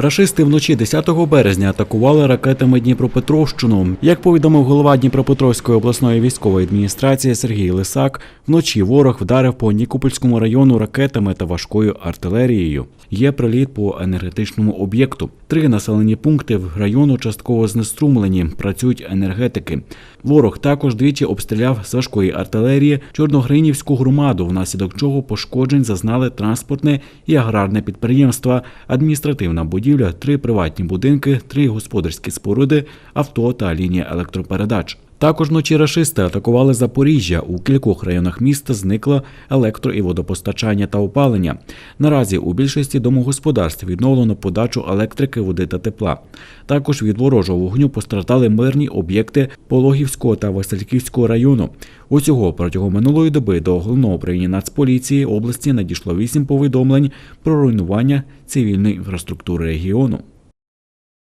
Рашисти вночі 10 березня атакували ракетами Дніпропетровщину. Як повідомив голова Дніпропетровської обласної військової адміністрації Сергій Лисак, вночі ворог вдарив по Нікопольському району ракетами та важкою артилерією. Є приліт по енергетичному об'єкту. Три населені пункти в району частково знеструмлені. Працюють енергетики. Ворог також двічі обстріляв з важкої артилерії Чорногринівську громаду, внаслідок чого пошкоджень зазнали транспортне і аграрне підприємства, адміністративна будівля, три приватні будинки, три господарські споруди, авто та лінія електропередач. Також вночі рашисти атакували Запоріжжя. У кількох районах міста зникло електро- і водопостачання та опалення. Наразі у більшості домогосподарств відновлено подачу електрики, води та тепла. Також від ворожого вогню постраждали мирні об'єкти Пологівського та Васильківського району. Усього протягом минулої доби до головного управління Нацполіції області надійшло вісім повідомлень про руйнування цивільної інфраструктури Hyuno.